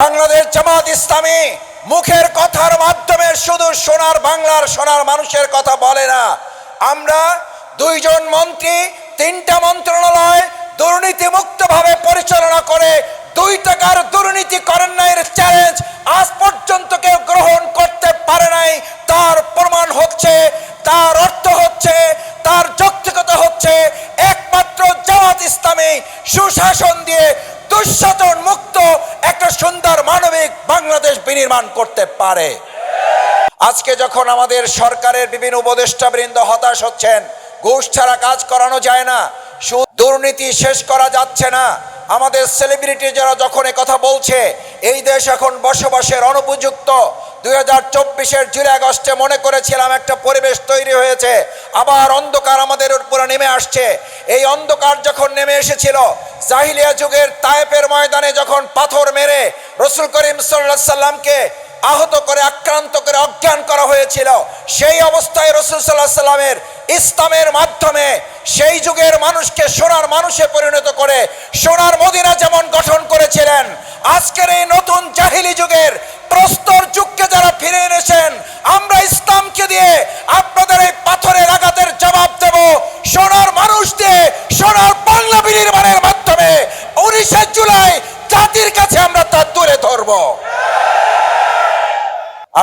বাংলাদেশ জামাত ইসলামী মুখের কথার মাধ্যমে শুধু সোনার বাংলার সোনার মানুষের কথা বলে না। আমরা দুইজন মন্ত্রী, তিনটা মন্ত্রণালয় দুর্নীতি মুক্তভাবে পরিচালনা করে দুই টাকার দুর্নীতি করেন না এর চ্যালেঞ্জ আজ পর্যন্ত কেউ গ্রহণ করতে পারে নাই। তার প্রমাণ হচ্ছে, তার অর্থ হচ্ছে, তার যৌক্তিকতা হচ্ছে, একমাত্র জামাত ইসলামী সুশাসন দিয়ে দুঃশাসন মুক্ত একটা সুন্দর মানবিক বাংলাদেশ বিনির্মাণ করতে পারে। আজকে যখন আমাদের সরকারের বিভিন্ন উপদেষ্টা বৃন্দ হতাশ হচ্ছেন, ঘুষ ছাড়া কাজ করানো যায় না দুর্নীতি শেষ করা যাচ্ছে না, আমাদের সেলিব্রিটি যারা যখন কথা বলছে, এই দেশ এখন বসবাসের অনুপযুক্ত। দুই হাজার চব্বিশের জুলাই আগস্টে মনে করেছিলাম একটা পরিবেশ তৈরি হয়েছে, আবার অন্ধকার আমাদের উপরে নেমে আসছে। এই অন্ধকার যখন নেমে এসেছিল জাহিলিয়া যুগের তায়েপের ময়দানে যখন পাথর মেরে রসুল করিম সাল্লাহ সাল্লামকে আহত করে, আক্রান্ত করে, অজ্ঞান করা হয়েছিল, সেই অবস্থায় রসুল সাল্লাহ সাল্লামের ইসলামের মাধ্যমে সেই যুগের মানুষকে সোনার মানুষে পরিণত করে, সোনার মদিনা যেমন গঠন করেছিলেন আজকের এই নতুন জাহিলি যুগের প্রস্তর যুগকে যারা ফিরে এনেছেন, আমরা ইসলামকে দিয়ে আপনাদের এই পাথরের আঘাতের জবাব দেব। সোনার মানুষ দিয়ে সোনার বাংলা বিনির্মাণের মাধ্যমে উনিশে জুলাই জাতির কাছে আমরা তা তুলে ধরবো।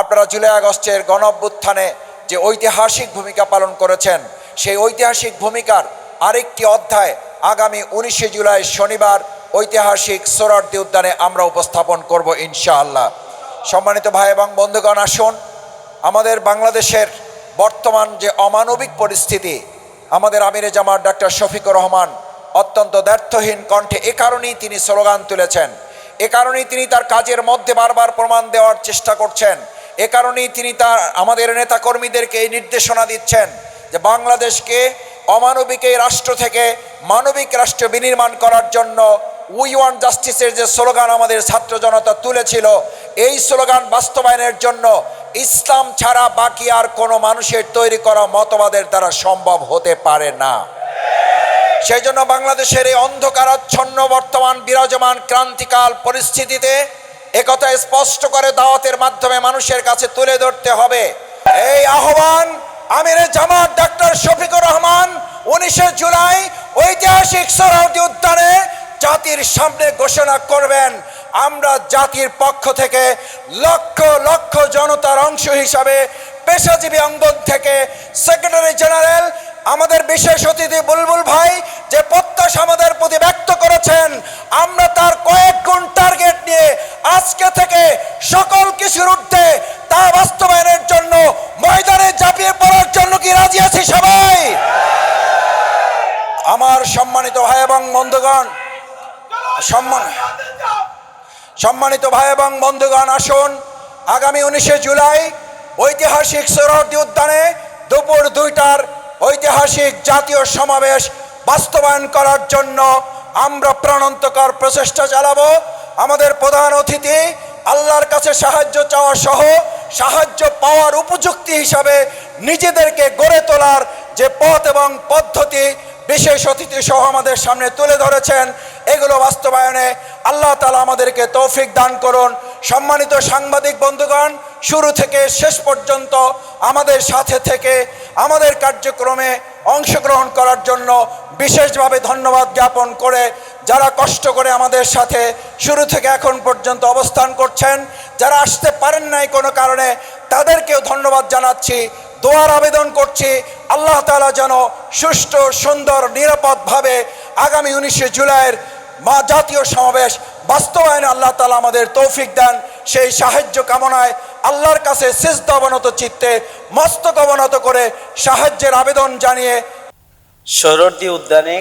আপনারা জুলাই আগস্টের গণঅভ্যুত্থানে যে ঐতিহাসিক ভূমিকা পালন করেছেন, সেই ঐতিহাসিক ভূমিকার আরেকটি অধ্যায় আগামী উনিশে জুলাই শনিবার ঐতিহাসিক সোরারদি উদ্যানে আমরা উপস্থাপন করব ইনশাআল্লাহ। সম্মানিত ভাই এবং বন্ধুগণ, আসুন। আমাদের বাংলাদেশের বর্তমান যে অমানবিক পরিস্থিতি, আমাদের আমিরে জামাত ডাক্তার শফিকুর রহমান অত্যন্ত দ্ব্যর্থহীন কণ্ঠে এ কারণেই তিনি স্লোগান তুলেছেন। এ কারণেই তিনি তার কাজের মধ্যে বারবার প্রমাণ দেওয়ার চেষ্টা করছেন। এ কারণেই তিনি তার, আমাদের নেতাকর্মীদেরকে এই নির্দেশনা দিচ্ছেন যে বাংলাদেশকে অমানবিক এই রাষ্ট্র থেকে মানবিক রাষ্ট্র বিনির্মাণ করার জন্য উই ওয়ান জাস্টিসের যে স্লোগান আমাদের ছাত্র জনতা তুলেছিল, এই স্লোগান বাস্তবায়নের জন্য ইসলাম ছাড়া বাকি আর কোনো মানুষের তৈরি করা মতবাদের দ্বারা সম্ভব হতে পারে না। সেই জন্য বাংলাদেশের এই অন্ধকারাচ্ছন্ন বর্তমান বিরাজমান ক্রান্তিকাল পরিস্থিতিতে একথা স্পষ্ট করে দাওয়াতের মাধ্যমে মানুষের কাছে তুলে ধরতে হবে। এই আহ্বান আমির জামাত ডাক্তার শফিকুর রহমান উনিশে জুলাই ঐতিহাসিক সরাউদি উদ্যানে জাতির সামনে ঘোষণা করবেন। আমরা জাতির পক্ষ থেকে লক্ষ লক্ষ জনতার অংশ হিসাবে পেশাজীবী অঙ্গন থেকে সেক্রেটারি জেনারেল আমাদের বিশেষ অতিথি বুলবুল ভাই যে প্রত্যাশা আমাদের প্রতি ব্যক্ত করেছেন, আমরা তার কয়েক গুণ টার্গেট নিয়ে আজকে থেকে সকল কিছুর ঊর্ধ্বে তা বাস্তবায়নের জন্য, ময়দানে ঝাঁপিয়ে পড়ার জন্য কি রাজি আছি সবাই? আমার সম্মানিত ভাই এবং বন্ধুগণ সম্মান সম্মানিত ভাই এবং বন্ধুগণ, আসুন আগামী উনিশে জুলাই ঐতিহাসিক সরহদি উদ্যানে দুপুর দুইটার ঐতিহাসিক জাতীয় সমাবেশ বাস্তবায়ন করার জন্য আমরা প্রাণান্তকর প্রচেষ্টা চালাবো। আমাদের প্রধান অতিথি আল্লাহর কাছে সাহায্য চাওয়া সহ সাহায্য পাওয়ার উপযুক্তি হিসাবে নিজেদেরকে গড়ে তোলার যে পথ এবং পদ্ধতি বিশেষ অতিথি সহ আমাদের সামনে তুলে ধরেছেন। এগুলো বাস্তবায়নে আল্লাহ তালা আমাদেরকে তৌফিক দান করুন। সম্মানিত সাংবাদিক বন্ধুগণ, শুরু থেকে শেষ পর্যন্ত আমাদের সাথে থেকে আমাদের কার্যক্রমে অংশগ্রহণ করার জন্য বিশেষভাবে ধন্যবাদ জ্ঞাপন করে যারা কষ্ট করে আমাদের সাথে শুরু থেকে এখন পর্যন্ত অবস্থান করছেন, যারা আসতে পারেন নাই কোনো কারণে, তাদেরকেও ধন্যবাদ জানাচ্ছি। দোয়ার আবেদন করছি, আল্লাহ তালা যেন সুষ্ঠু, সুন্দর নিরাপদভাবে আগামী উনিশে জুলাইয়ের মা জাতীয় সমাবেশ বাস্তবায়নে আল্লাহ তালা আমাদের তৌফিক দেন। সেই সাহায্য কামনায় আল্লাহর কাছে সিজদ অবনত চিত্তে, মস্তক অবনত করে সাহায্যের আবেদন জানিয়ে সৌরদ্দি উদ্যানে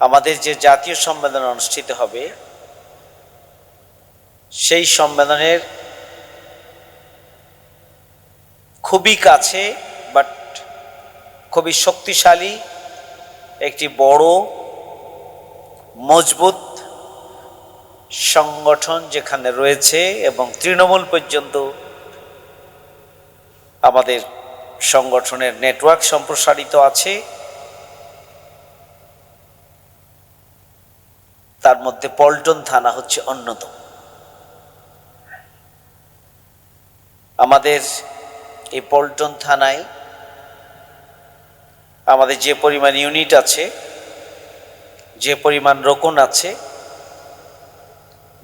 আমাদের যে জাতীয় সম্মেলন অনুষ্ঠিত হবে, সেই সম্মেলনের খুবই কাছে বাট খুবই শক্তিশালী, একটি বড়, মজবুত সংগঠন যেখানে রয়েছে এবং তৃণমূল পর্যন্ত আমাদের সংগঠনের নেটওয়ার্ক সম্প্রসারিত আছে। তার মধ্যে পল্টন থানা হচ্ছে অন্যতম। আমাদের এই পল্টন থানায় আমাদের যে পরিমাণ ইউনিট আছে, যে পরিমাণ রোকন আছে,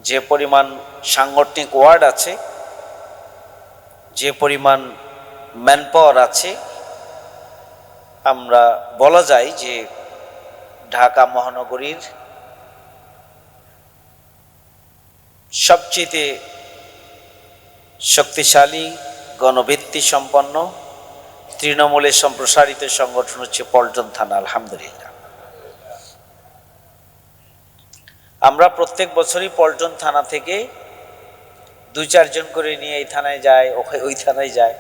যে পরিমাণ সাংগঠনিক ওয়ার্ড আছে, যে পরিমাণ ম্যানপাওয়ার আছে, আমরা বলা যায় যে ঢাকা মহানগরীর সবচেয়ে শক্তিশালী গণভিত্তি সম্পন্ন তৃণমূলের সম্প্রসারিত সংগঠন হচ্ছে পল্টন থানা, আলহামদুলিল্লাহ। আমরা প্রত্যেক বছরই পল্টন থানা থেকে দুই চারজন করে নিয়ে এই থানায় যায় ওখানে ওই থানায় যায়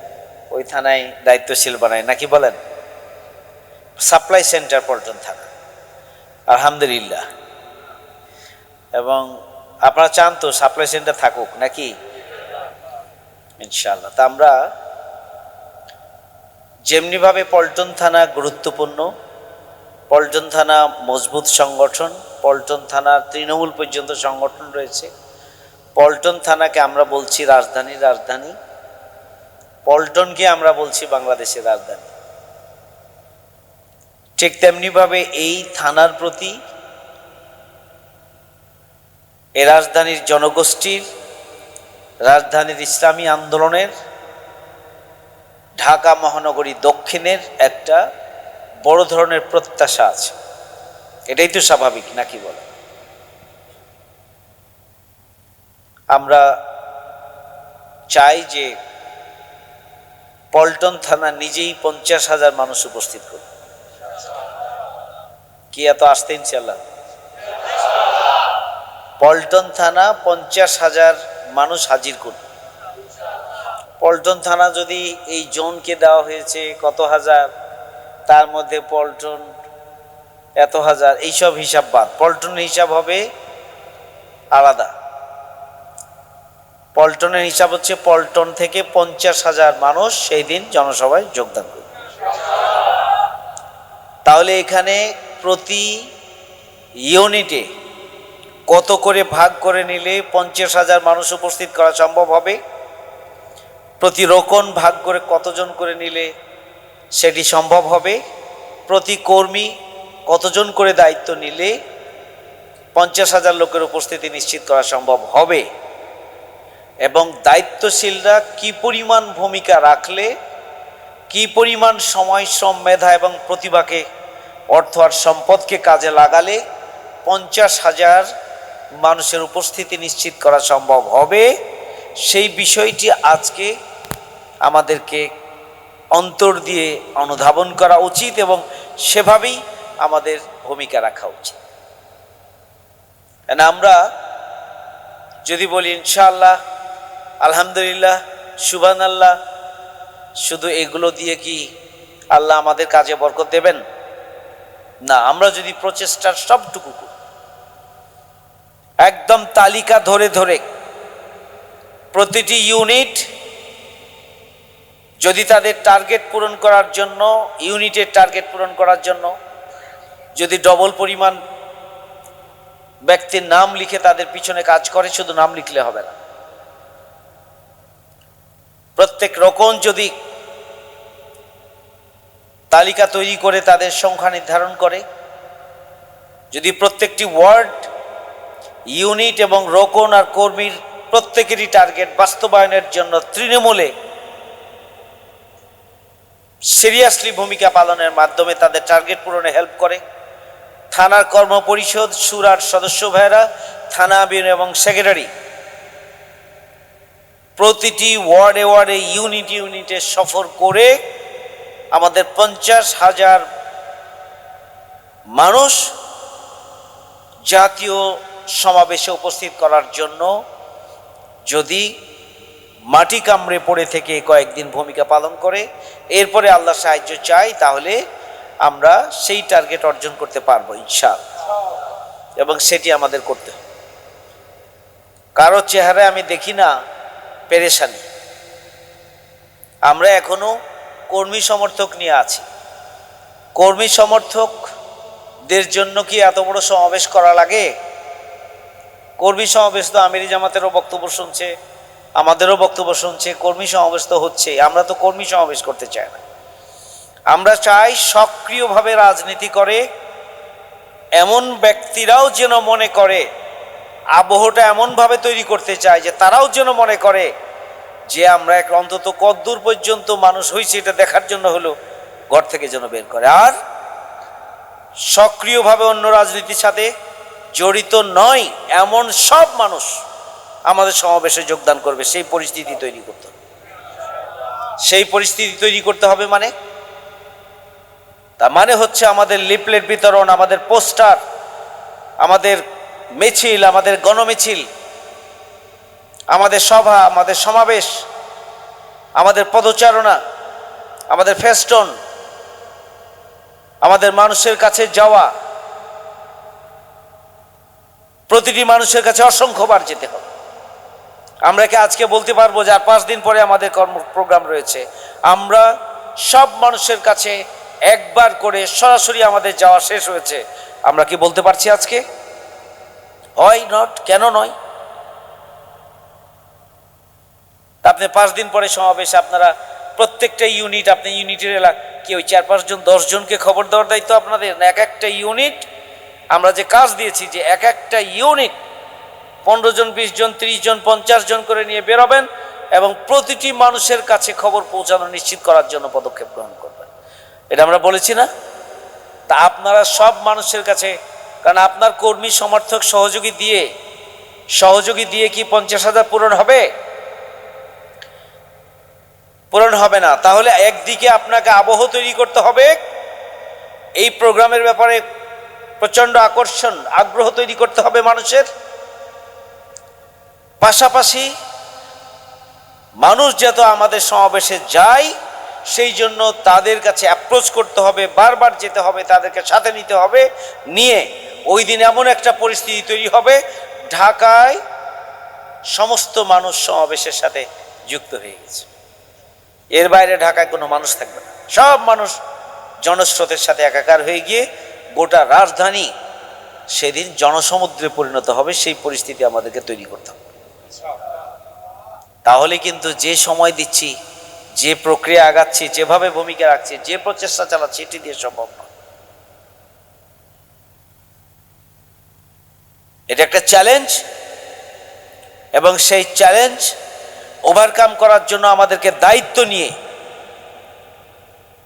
ওই থানায় দায়িত্বশীল বানায় নাকি বলেন? সাপ্লাই সেন্টার পল্টন থানা, আলহামদুলিল্লাহ। এবং আপনারা চান তো সাপ্লাই সেন্টার থাকুক, নাকি? ইনশাল্লাহ তা আমরা যেমনিভাবে পল্টন থানা গুরুত্বপূর্ণ, পল্টন থানা মজবুত সংগঠন, পল্টন থানার তৃণমূল পর্যন্ত সংগঠন রয়েছে। পল্টন থানাকে আমরা বলছি রাজধানী রাজধানী। পল্টনকে আমরা বলছি বাংলাদেশের রাজধানী। ঠিক তেমনিভাবে এই থানার প্রতি এ রাজধানীর জনগোষ্ঠীর রাজধানীর ইসলামী আন্দোলনের, ঢাকা মহানগরী দক্ষিণের একটা বড় ধরনের প্রত্যাশা আছে। এটাই তো স্বাভাবিক নাকি বলে আমরা চাই যে পল্টন থানা নিজেই পঞ্চাশ হাজার মানুষ উপস্থিত করবে কি এত আসতে ইনশাল্লাহ পল্টন থানা পঞ্চাশ হাজার মানুষ হাজির করবে। পল্টন থানা যদি এই জোনকে দেওয়া হয়েছে কত হাজার, তার মধ্যে পল্টন এত হাজার, এইসব হিসাব বাদ। পল্টনের হিসাব হবে আলাদা। পল্টনের হিসাব হচ্ছে পল্টন থেকে পঞ্চাশ হাজার মানুষ সেই দিন জনসভায় যোগদান করবে। তাহলে এখানে প্রতি ইউনিটে কত করে ভাগ করে নিলে পঞ্চাশ হাজার মানুষ উপস্থিত করা সম্ভব হবে? প্রতি রোকন ভাগ করে কতজন করে নিলে সেটি সম্ভব হবে? প্রতি কর্মী কতজন করে দায়িত্ব নিলে পঞ্চাশ হাজার লোকের উপস্থিতি নিশ্চিত করা সম্ভব হবে? এবং দায়িত্বশীলরা কি পরিমাণ ভূমিকা রাখলে, কি পরিমাণ সময় শ্রম মেধা এবং প্রতিভাকে, অর্থ আর সম্পদকে কাজে লাগালে পঞ্চাশ হাজার মানুষের উপস্থিতি নিশ্চিত করা সম্ভব হবে। সেই বিষয়টি আজকে আমাদেরকে অন্তর দিয়ে অনুধাবন করা উচিত এবং সেভাবেই আমাদের ভূমিকা রাখা উচিত। আমরা যদি বলি, ইনশাআল্লাহ, আলহামদুলিল্লাহ সুবান আল্লাহ শুধু এগুলো দিয়ে কি আল্লাহ আমাদের কাজে বরকত দেবেন? না, আমরা যদি প্রচেষ্টার সবটুকু করি একদম তালিকা ধরে ধরে প্রতিটি ইউনিট যদি তাদের টার্গেট পূরণ করার জন্য, ইউনিটের টার্গেট পূরণ করার জন্য, যদি ডবল পরিমাণ ব্যক্তির নাম লিখে তাদের পিছনে কাজ করে, শুধু নাম লিখলে হবে না। প্রত্যেক রকম যদি তালিকা তৈরি করে তাদের সংখ্যা নির্ধারণ করে, যদি প্রত্যেকটি ওয়ার্ড ইউনিট এবং রোকন আর কর্মীর প্রত্যেকেরই টার্গেট বাস্তবায়নের জন্য তৃণমূলে সিরিয়াসলি ভূমিকা পালনের মাধ্যমে তাদের টার্গেট পূরণে হেল্প করে। থানার কর্মপরিষদ সুরার সদস্য ভাইরা থানা আমির এবং সেক্রেটারি, প্রতিটি ওয়ার্ডে ওয়ার্ডে ইউনিট ইউনিটে সফর করে আমাদের পঞ্চাশ হাজার মানুষ জাতীয় সমাবেশে উপস্থিত করার জন্য যদি মাটি কামড়ে পড়ে থেকে কয়েকদিন ভূমিকা পালন করে, এরপরে আল্লাহ সাহায্য চাই তাহলে আমরা সেই টার্গেট অর্জন করতে পারব ইনশাল এবং সেটি আমাদের করতে হবে। কারও চেহারায় আমি দেখি না, পেরেশানি। আমরা এখনও কর্মী সমর্থক নিয়ে আছি। কর্মী সমর্থকদের জন্য কি এত বড় সমাবেশ করা লাগে? কর্মী সমাবেশ তো আমিরি জামাতেরও বক্তব্য শুনছে, আমাদেরও বক্তব্য শুনছে, কর্মী সমাবেশ তো হচ্ছে, আমরা তো কর্মী সমাবেশ করতে চাই না। আমরা চাই সক্রিয়ভাবে রাজনীতি করে, এমন ব্যক্তিরাও যেন মনে করে, আবহটা এমনভাবে তৈরি করতে চায় যে তারাও যেন মনে করে যে আমরা এক অন্তত কদ্দূর পর্যন্ত মানুষ হয়েছে, এটা দেখার জন্য হলো ঘর থেকে যেন বের করে। আর সক্রিয়ভাবে অন্য রাজনীতির সাথে জড়িত নয়, এমন সব মানুষ আমাদের সমাবেশে যোগদান করবে, সেই পরিস্থিতি তৈরি করতে হবে। সেই পরিস্থিতি তৈরি করতে হবে মানে? তার মানে হচ্ছে আমাদের লিপলেট বিতরণ, আমাদের পোস্টার, আমাদের মিছিল, আমাদের গণমিছিল, আমাদের সভা, আমাদের সমাবেশ, আমাদের পদচারণা, আমাদের ফেস্টন, আমাদের মানুষের কাছে যাওয়া প্রতিটি মানুষের কাছে অসংখ্যবার যেতে হবে। আমরা কি আজকে বলতে পারব যে আর পাঁচ দিন পরে আমাদের কর্ম প্রোগ্রাম রয়েছে? আমরা সব মানুষের কাছে একবার করে সরাসরি আমাদের যাওয়া শেষ হয়েছে। আমরা কি বলতে পারছি আজকে? হয় নট, কেন নয়? আপনি পাঁচ দিন পরে সমাবেশে আপনারা প্রত্যেকটা ইউনিট আপনি ইউনিটের এলাকা, কি ওই চার পাঁচজন, দশজনকে খবর দেওয়ার দায়িত্ব আপনাদের? এক একটা ইউনিট আমরা যে কাজ দিয়েছি যে এক একটা ইউনিট পনেরো জন, বিশ জন, ত্রিশ জন, পঞ্চাশ জন করে নিয়ে বেরোবেন এবং প্রতিটি মানুষের কাছে খবর পৌঁছানো নিশ্চিত করার জন্য পদক্ষেপ গ্রহণ করবেন। এটা আমরা বলেছি না? তা আপনারা সব মানুষের কাছে, কারণ আপনার কর্মী সমর্থক সহযোগী দিয়ে সহযোগী দিয়ে কি পঞ্চাশ হাজার পূরণ হবে? পূরণ হবে না। তাহলে একদিকে আপনাকে আবহ তৈরি করতে হবে, এই প্রোগ্রামের ব্যাপারে প্রচণ্ড আকর্ষণ, আগ্রহ তৈরি করতে হবে মানুষের। পাশাপাশি মানুষ যত আমাদের সমাবেশে যায়, সেই জন্য তাদের কাছে অ্যাপ্রোচ করতে হবে, বারবার যেতে হবে, তাদেরকে সাথে নিতে হবে। নিয়ে ওই দিন এমন একটা পরিস্থিতি তৈরি হবে, ঢাকায় সমস্ত মানুষ সমাবেশের সাথে যুক্ত হয়ে গেছে। এর বাইরে ঢাকায় কোনো মানুষ থাকবে না। সব মানুষ জনস্রোতের সাথে একাকার হয়ে গিয়ে গোটা রাজধানী সেদিন জনসমুদ্রে পরিণত হবে, সেই পরিস্থিতি আমাদেরকে তৈরি করতে হবে। তাহলে কিন্তু যে সময় দিচ্ছি, যে প্রক্রিয়া আগাচ্ছি, যেভাবে ভূমিকা রাখছি, যে প্রচেষ্টা চালাচ্ছি, এটি দিয়ে সম্ভব না। এটা একটা চ্যালেঞ্জ এবং সেই চ্যালেঞ্জ ওভারকাম করার জন্য আমাদেরকে দায়িত্ব নিয়ে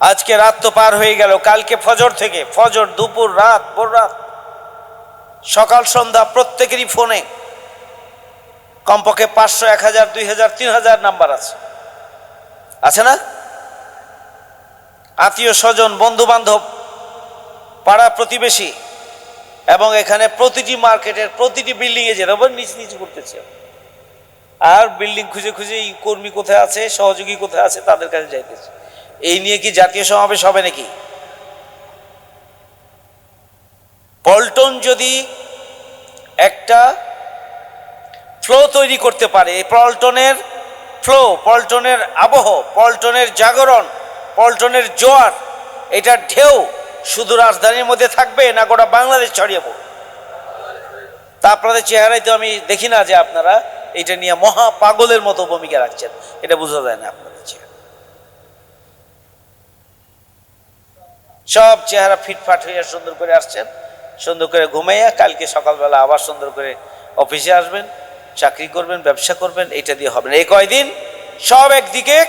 আজকে রাত তো পার হয়ে গেল, কালকে ফজর থেকে, ফজর, দুপুর, রাত, ভোর রাত। সকাল, সন্ধ্যা প্রত্যেকেরই ফোনে। কমপক্ষে পাঁচশো, এক হাজার, দুই হাজার, তিন হাজার নাম্বার আছে। আছে না? আত্মীয় স্বজন বন্ধু বান্ধব পাড়া প্রতিবেশী এবং এখানে প্রতিটি মার্কেটের প্রতিটি বিল্ডিংয়ে যেতে হবে নিচ নিচ করতেছে আর বিল্ডিং খুঁজে খুঁজে কর্মী কোথায় আছে, সহযোগী কোথায় আছে, তাদের কাছে যাইতেছে। এই নিয়ে কি জাতীয় সমাবেশ হবে নাকি? পল্টন যদি একটা ফ্লো তৈরি করতে পারে পল্টনের ফ্লো পল্টনের আবহ, পল্টনের জাগরণ, পল্টনের জোয়ার এটা ঢেউ শুধু রাজধানীর মধ্যে থাকবে না গোটা বাংলাদেশ ছড়িয়ে পড়বে? তা আপনাদের চেহারায় তো আমি দেখি না যে আপনারা এটা নিয়ে মহা পাগলের মতো ভূমিকা রাখছেন, এটা বোঝা যায় না আপনাদের চেহারা সব চেহারা ফিটফাট হইয়া সুন্দর করে আসছেন, সুন্দর করে ঘুমাইয়া কালকে সকালবেলা আবার সুন্দর করে অফিসে আসবেন, চাকরি করবেন, ব্যবসা করবেন এটা দিয়ে হবে না। এই কয়দিন সব একদিকে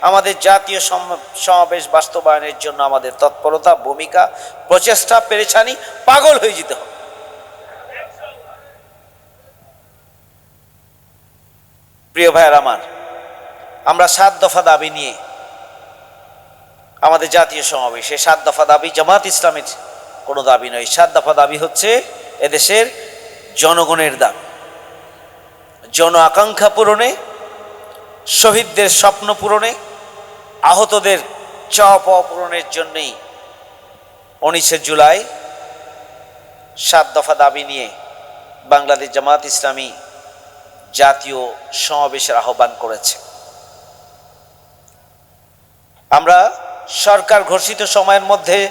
আমাদের জাতীয় সম- সমাবেশ বাস্তবায়নের জন্য আমাদের তৎপরতা, ভূমিকা, প্রচেষ্টা, পেরেছানি পাগল হয়ে যেতে হবে। প্রিয় ভাইয়ের আমার, আমরা সাত দফা দাবি নিয়ে আমাদের জাতীয় সমাবেশে। সাত দফা দাবি জামাত ইসলামের কোনো দাবি নয়। সাত দফা দাবি হচ্ছে এদেশের জনগণের দাবি। জন আকাঙ্ক্ষা পূরণে, শহীদদের স্বপ্ন পূরণে, আহতদের চাওয়া পাওয়া পূরণের জন্যেই উনিশে জুলাই সাত দফা দাবি নিয়ে বাংলাদেশ জামাত ইসলামী জাতীয় সমাবেশের আহ্বান করেছে। আমরা সরকার ঘোষিত সময়ের মধ্যে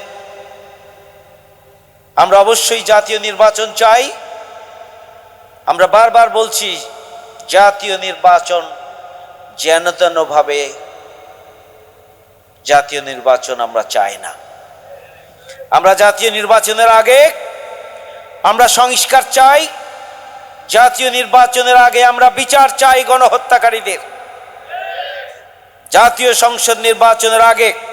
আমরা অবশ্যই জাতীয় নির্বাচন চাই। আমরা বারবার বলছি, জাতীয় নির্বাচন যেন তেনভাবে জাতীয় নির্বাচন আমরা চাই না। আমরা জাতীয় নির্বাচনের আগে আমরা সংস্কার চাই। জাতীয় নির্বাচনের আগে আমরা বিচার চাই গণহত্যাকারীদের। জাতীয় সংসদ নির্বাচনের আগে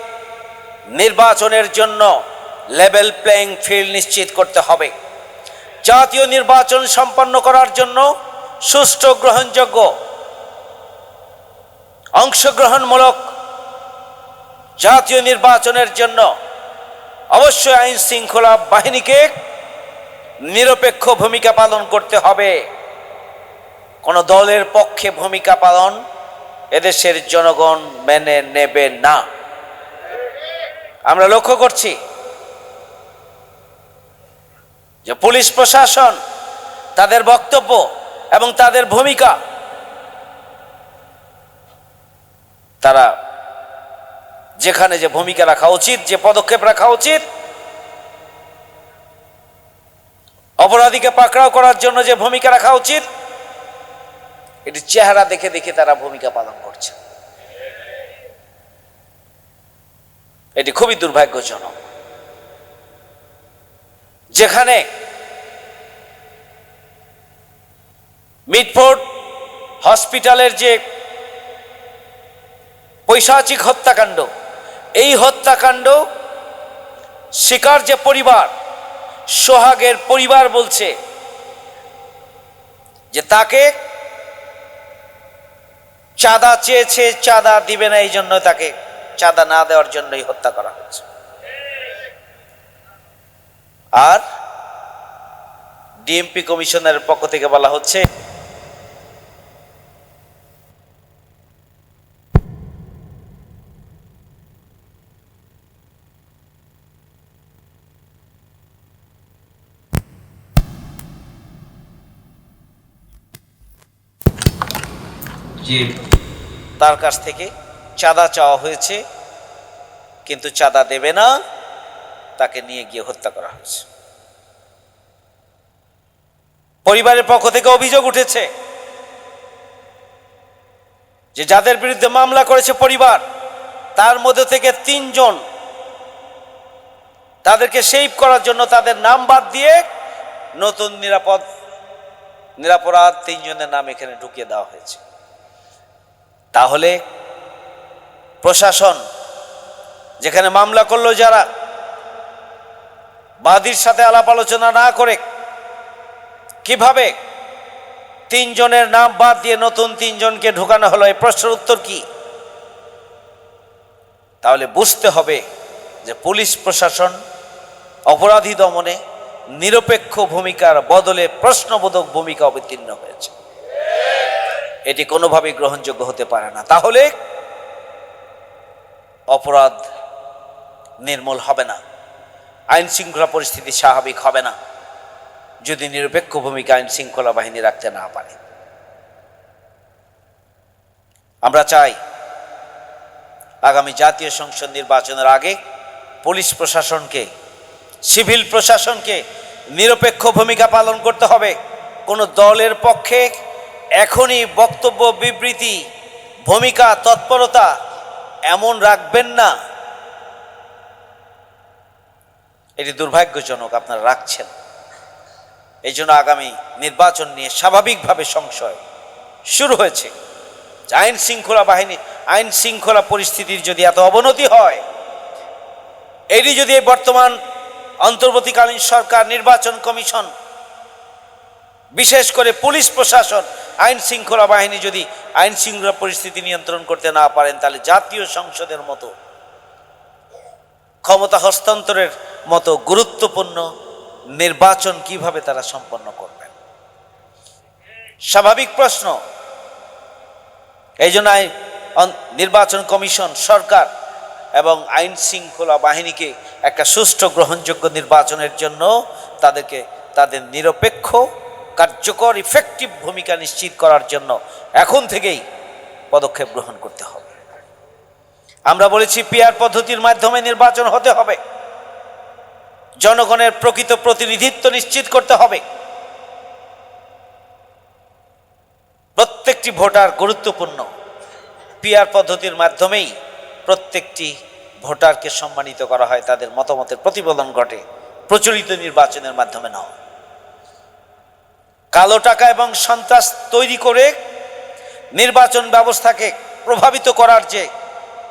নির্বাচনের জন্য লেভেল প্লেইং ফিল্ড নিশ্চিত করতে হবে। জাতীয় নির্বাচন সম্পন্ন করার জন্য সুষ্ঠু গ্রহণযোগ্য, অংশগ্রহণমূলক জাতীয় নির্বাচনের জন্য অবশ্যই আইন শৃঙ্খলা বাহিনীকে নিরপেক্ষ ভূমিকা পালন করতে হবে। কোন দলের পক্ষে ভূমিকা পালন এদেশের জনগণ মেনে নেবে না। আমরা লক্ষ্য করছি যে পুলিশ প্রশাসন, তাদের বক্তব্য এবং তাদের ভূমিকা, তারা যেখানে যে ভূমিকা রাখা উচিত, যে পদক্ষেপ রাখা উচিত, অপরাধীকে পাকড়াও করার জন্য যে ভূমিকা রাখা উচিত, এটি চেহারা দেখে দেখে তারা ভূমিকা পালন করছে এটি খুবই দুর্ভাগ্যজনক। যেখানে মিটফোর্ড হসপিটালের যে পৈশাচিক হত্যাকাণ্ড, এই হত্যাকাণ্ড শিকার যে পরিবার, সোহাগের পরিবার বলছে যে তাকে চাঁদা চেয়েছে, চাঁদা দিবে না, এই জন্য তাকে চাঁদা না দেওয়ার জন্যই হত্যা করা হয়েছে। আর ডিএমপি কমিশনারের পক্ষ থেকে বলা হচ্ছে তার কাছ থেকে চাঁদা চাওয়া হয়েছে, কিন্তু চাঁদা দেবে না, তাকে নিয়ে গিয়ে হত্যা করা হয়েছে। পরিবারের পক্ষ থেকে অভিযোগ উঠেছে যে যাদের বিরুদ্ধে মামলা করেছে পরিবার, তার মধ্যে থেকে তিনজন তাদেরকে সেভ করার জন্য তাদের নাম বাদ দিয়ে নতুন নিরাপদ, নিরাপরাধ তিনজনের নাম এখানে ঢুকিয়ে দেওয়া হয়েছে। তাহলে প্রশাসন, যেখানে মামলা করল যারা, বাদীর সাথে আলাপ আলোচনা না করে কীভাবে তিনজনের নাম বাদ দিয়ে নতুন তিনজনকে ঢুকানো হলো, এই প্রশ্নের উত্তর কি? তাহলে বুঝতে হবে যে পুলিশ প্রশাসন অপরাধী দমনে নিরপেক্ষ ভূমিকার বদলে প্রশ্নবোধক ভূমিকা অবতীর্ণ হয়েছে। এটি কোনোভাবেই গ্রহণযোগ্য হতে পারে না। তাহলে অপরাধ নির্মূল হবে না। আইন শৃঙ্খলা পরিস্থিতি স্বাভাবিক হবে না, যদি নিরপেক্ষ ভূমিকা আইন শৃঙ্খলা বাহিনী রাখতে না পারে। আমরা চাই আগামী জাতীয় সংসদ নির্বাচনের আগে পুলিশ প্রশাসনকে, সিভিল প্রশাসনকে নিরপেক্ষ ভূমিকা পালন করতে হবে। কোনো দলের পক্ষে এখনই বক্তব্য, বিবৃতি, ভূমিকা, তৎপরতা এমন রাখবেন না। এটি দুর্ভাগ্যজনক, আপনারা রাখছেন। এই জন্য আগামী নির্বাচন নিয়ে স্বাভাবিকভাবে সংশয় শুরু হয়েছে। আইন শৃঙ্খলা বাহিনী, আইন শৃঙ্খলা পরিস্থিতির যদি এত অবনতি হয়, এটি যদি বর্তমান অন্তর্বর্তীকালীন সরকার নির্বাচন কমিশন বিশেষ করে পুলিশ প্রশাসন, আইন শৃঙ্খলা বাহিনী যদি আইন শৃঙ্খলা পরিস্থিতি নিয়ন্ত্রণ করতে না পারেন, তাহলে জাতীয় সংসদের মতো, ক্ষমতা হস্তান্তরের মতো গুরুত্বপূর্ণ নির্বাচন কীভাবে তারা সম্পন্ন করবেন? স্বাভাবিক প্রশ্ন। এই জন্য নির্বাচন কমিশন, সরকার এবং আইন শৃঙ্খলা বাহিনীকে একটা সুষ্ঠু গ্রহণযোগ্য নির্বাচনের জন্য তাদেরকে, তাদের নিরপেক্ষ কার্যকর ইফেক্টিভ ভূমিকা নিশ্চিত করার জন্য এখন থেকেই পদক্ষেপ গ্রহণ করতে হবে। আমরা বলেছি পিয়ার পদ্ধতির মাধ্যমে নির্বাচন হতে হবে। জনগণের প্রকৃত প্রতিনিধিত্ব নিশ্চিত করতে হবে। প্রত্যেকটি ভোটার গুরুত্বপূর্ণ। পিআর পদ্ধতির মাধ্যমেই প্রত্যেকটি ভোটারকে সম্মানিত করা হয়, তাদের মতামতের প্রতিফলন ঘটে। প্রচলিত নির্বাচনের মাধ্যমে নয়। কালো টাকা এবং সন্ত্রাস তৈরি করে নির্বাচন ব্যবস্থাকে প্রভাবিত করার যে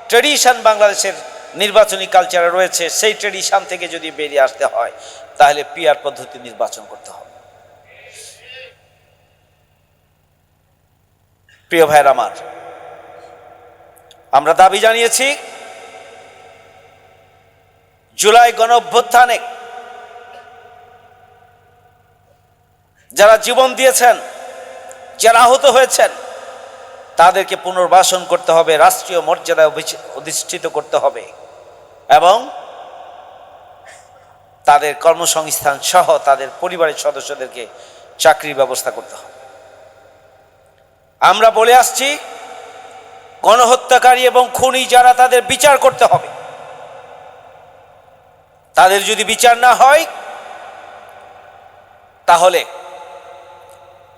ট্রেডিশন বাংলাদেশের নির্বাচনী কালচারে রয়েছে, সেই ট্রেডিশন থেকে যদি বেরিয়ে আসতে হয়, তাহলে পিআর পদ্ধতি নির্বাচন করতে হবে। প্রিয় ভাইয়ের আমার, আমরা দাবি জানিয়েছি, জুলাই গণ যারা জীবন দিয়েছেন, যারা আহত হয়েছেন, তাদেরকে পুনর্বাসন করতে হবে, রাষ্ট্রীয় মর্যাদায় অধিষ্ঠিত করতে হবে এবং তাদের কর্মসংস্থান সহ তাদের পরিবারের সদস্যদেরকে চাকরির ব্যবস্থা করতে হবে। আমরা বলে আসছি, গণহত্যাকারী এবং খুনি যারা তাদের বিচার করতে হবে, তাদের যদি বিচার না হয়, তাহলে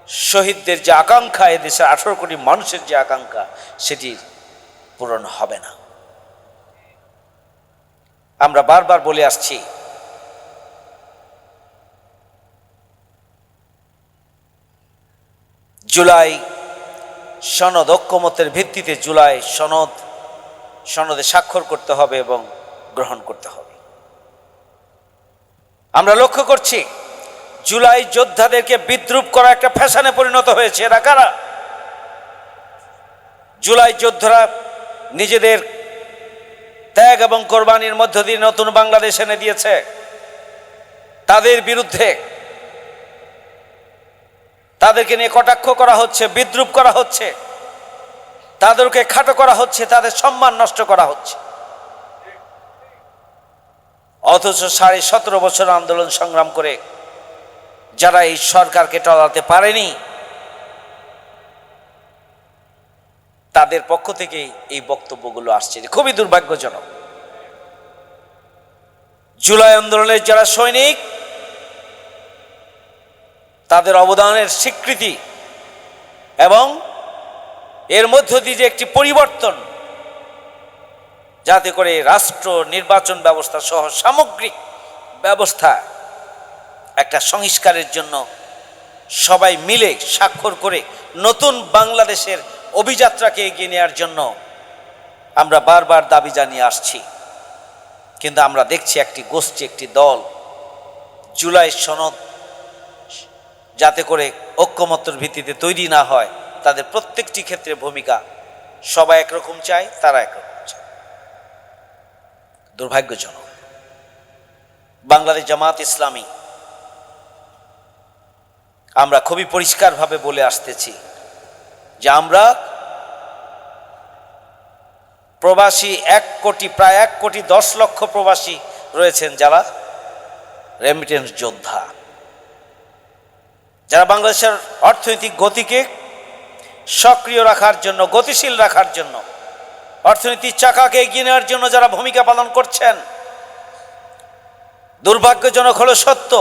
শহীদদের যে আকাঙ্ক্ষা, এদেশের আঠারো কোটি মানুষের যে আকাঙ্ক্ষা সেটি পূরণ হবে না। আমরা বারবার বলে আসছি, জুলাই সনদ ঐক্যমতের ভিত্তিতে জুলাই সনদ, সনদে স্বাক্ষর করতে হবে এবং গ্রহণ করতে হবে। আমরা লক্ষ্য করছি জুলাই যোদ্ধাদেরকে বিদ্রুপ করা একটা ফ্যাশনে পরিণত হয়েছে। এরা কারা? জুলাই যোদ্ধারা নিজেদের ত্যাগ এবং কোরবানির মধ্য দিয়ে নতুন বাংলাদেশ এনে দিয়েছে। তাদের বিরুদ্ধে তাদেরকে নিয়ে কটাক্ষ করা হচ্ছে, বিদ্রুপ করা হচ্ছে, তাদেরকে খাটো করা হচ্ছে, তাদের সম্মান নষ্ট করা হচ্ছে। অথচ সাড়ে সতেরো বছর আন্দোলন সংগ্রাম করে যারা এই সরকারকে টলাতে পারেনি, তাদের পক্ষ থেকে এই বক্তব্যগুলো আসছে খুবই দুর্ভাগ্যজনক। জুলাই আন্দোলনের যারা সৈনিক, তাদের অবদানের স্বীকৃতি এবং এর মধ্য দিয়ে যে একটি পরিবর্তন, যাতে করে রাষ্ট্র নির্বাচন ব্যবস্থা সহ সামগ্রিক ব্যবস্থা একটা সংস্কারের জন্য সবাই মিলে স্বাক্ষর করে নতুন বাংলাদেশের অভিযাত্রাকে এগিয়ে নেওয়ার জন্য আমরা বারবার দাবি জানিয়ে আসছি। কিন্তু আমরা দেখছি একটি গোষ্ঠী, একটি দল জুলাই সনদ যাতে করে ঐক্যমত্যর ভিত্তিতে তৈরি না হয়, তাদের প্রত্যেকটি ক্ষেত্রে ভূমিকা সবাই একরকম চায়, তারা একরকম চায়। দুর্ভাগ্যজনক। বাংলাদেশ জামাত ইসলামী আমরা খুবই পরিষ্কারভাবে বলে আসতেছি যে আমরা প্রবাসী এক কোটি, প্রায় এক কোটি, দশ লক্ষ প্রবাসী রয়েছেন যারা রেমিটেন্স যোদ্ধা। যারা বাংলাদেশের অর্থনৈতিক গতিকে সক্রিয় রাখার জন্য, গতিশীল রাখার জন্য অর্থনীতির চাকাকে এগিয়ে নেওয়ার জন্য যারা ভূমিকা পালন করছেন, দুর্ভাগ্যজনক হলো সত্য।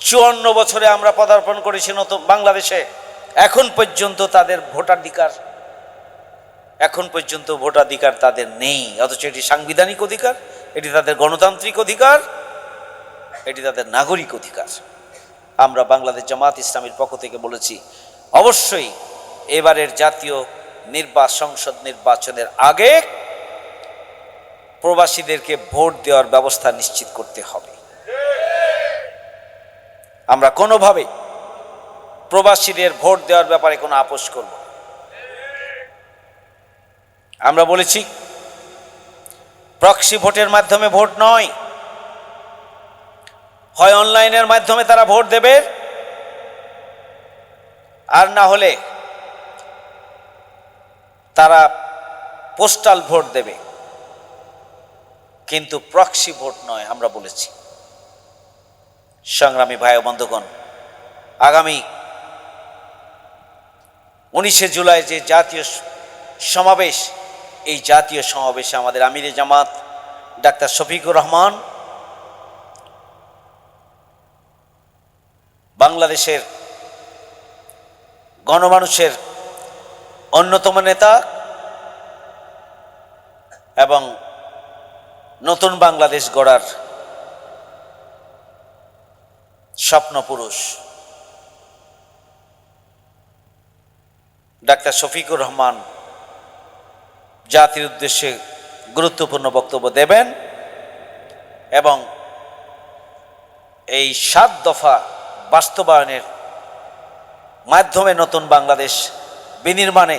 চুয়ান্ন বছরে আমরা পদার্পণ করেছি নতুন বাংলাদেশে। এখন পর্যন্ত তাদের ভোটাধিকার, এখন পর্যন্ত ভোটাধিকার তাদের নেই। অথচ এটি সাংবিধানিক অধিকার, এটি তাদের গণতান্ত্রিক অধিকার, এটি তাদের নাগরিক অধিকার। আমরা বাংলাদেশ জামাত ইসলামের পক্ষ থেকে বলেছি, অবশ্যই এবারের জাতীয় নির্বাচন সংসদ নির্বাচনের আগে প্রবাসীদেরকে ভোট দেওয়ার ব্যবস্থা নিশ্চিত করতে হবে। আমরা কোনোভাবে প্রবাসীদের ভোট দেওয়ার ব্যাপারে কোনো আপোষ করব আমরা বলেছি প্রক্সি ভোটের মাধ্যমে ভোট নয়। হয় অনলাইনের মাধ্যমে তারা ভোট দেবে, আর না হলে তারা পোস্টাল ভোট দেবে। কিন্তু প্রক্সি ভোট নয়, আমরা বলেছি। সংগ্রামী ভাই বন্ধুগণ, আগামী উনিশে জুলাই যে জাতীয় সমাবেশ, এই জাতীয় সমাবেশে আমাদের আমিরে জামাত, ডাক্তার শফিকুর রহমান, বাংলাদেশের গণমানুষের অন্যতম নেতা এবং নতুন বাংলাদেশ গড়ার স্বপ্নপুরুষ। ডাক্তার শফিকুর রহমান জাতির উদ্দেশ্যে গুরুত্বপূর্ণ বক্তব্য দেবেন এবং এই সাত দফা বাস্তবায়নের মাধ্যমে নতুন বাংলাদেশ বিনির্মাণে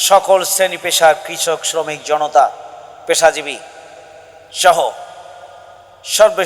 সকল শ্রেণি পেশার কৃষক, শ্রমিক, জনতা, পেশাজীবী সহ সর্ব